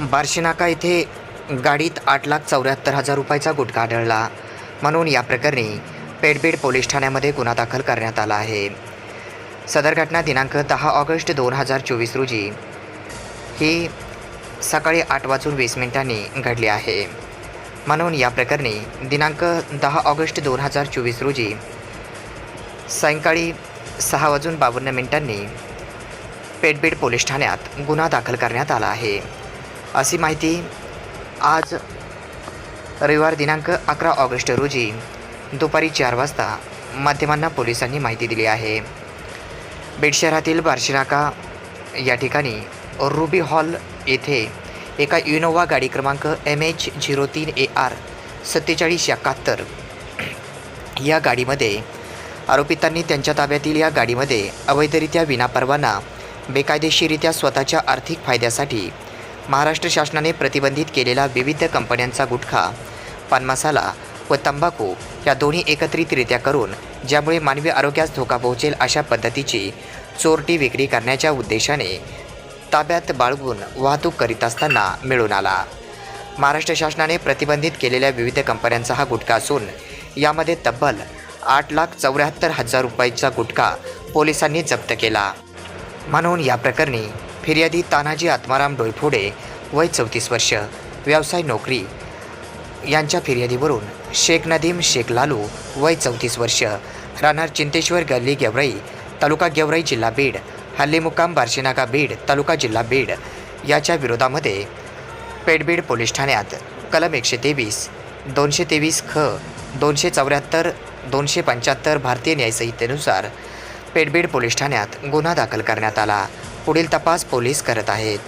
बार्शीनाका येथे गाडीत आठ लाख चौऱ्याहत्तर हजार रुपयाचा गुटखा आढळला. म्हणून या प्रकरणी पेडबीड पोलीस ठाण्यामध्ये गुन्हा दाखल करण्यात आला आहे. सदर घटना दिनांक दहा ऑगस्ट दोन हजार चोवीस रोजी. ही सकाळी आठ वाजून वीस मिनिटांनी घडली आहे. म्हणून या प्रकरणी दिनांक दहा ऑगस्ट दोन हजार चोवीस रोजी सायंकाळी सहा वाजून बावन्न मिनिटांनी पेडबीड पोलीस ठाण्यात गुन्हा दाखल करण्यात आला आहे. अशी माहिती आज रविवार दिनांक अकरा ऑगस्ट रोजी दुपारी चार वाजता माध्यमांना पोलिसांनी माहिती दिली आहे. बीड शहरातील बार्शीनाका या ठिकाणी रुबी हॉल येथे एका इनोवा गाडी क्रमांक एम एच झिरो तीन ए आर सत्तेचाळीस एकाहत्तर या गाडीमध्ये आरोपितांनी त्यांच्या ताब्यातील या गाडीमध्ये अवैधरित्या विनापरवाना बेकायदेशीरित्या स्वतःच्या आर्थिक फायद्यासाठी महाराष्ट्र शासनाने प्रतिबंधित केलेला विविध कंपन्यांचा गुटखा पान मसाला व तंबाखू या दोन्ही एकत्रितरित्या करून ज्यामुळे मानवी आरोग्यास धोका पोहोचेल अशा पद्धतीची चोरटी विक्री करण्याच्या उद्देशाने ताब्यात बाळगून वाहतूक करीत असताना मिळून आला. महाराष्ट्र शासनाने प्रतिबंधित केलेल्या विविध कंपन्यांचा हा गुटखा असून यामध्ये तब्बल आठ लाख चौऱ्याहत्तर हजार रुपयाचा गुटखा पोलिसांनी जप्त केला. म्हणून या प्रकरणी फिर्यादी तानाजी आत्माराम डोयफोडे वय चौतीस वर्ष व्यवसाय नोकरी. यांच्या फिर्यादीवरून शेख नदीम शेख लालू वय चौतीस वर्ष राहणार चिंतेश्वर गल्ली गेवराई तालुका गेवराई जिल्हा बीड हल्ली मुक्काम बार्शीनाका बीड तालुका जिल्हा बीड. याच्या विरोधामध्ये पेडबीड पोलीस ठाण्यात कलम एकशे तेवीस दोनशे तेवीस ख दोनशे चौऱ्याहत्तर दोनशे पंच्याहत्तर भारतीय न्यायसंहितेनुसार पेडबीड पोलीस ठाण्यात गुन्हा दाखल करण्यात आला. पुढील तपास पोलीस करत आहेत.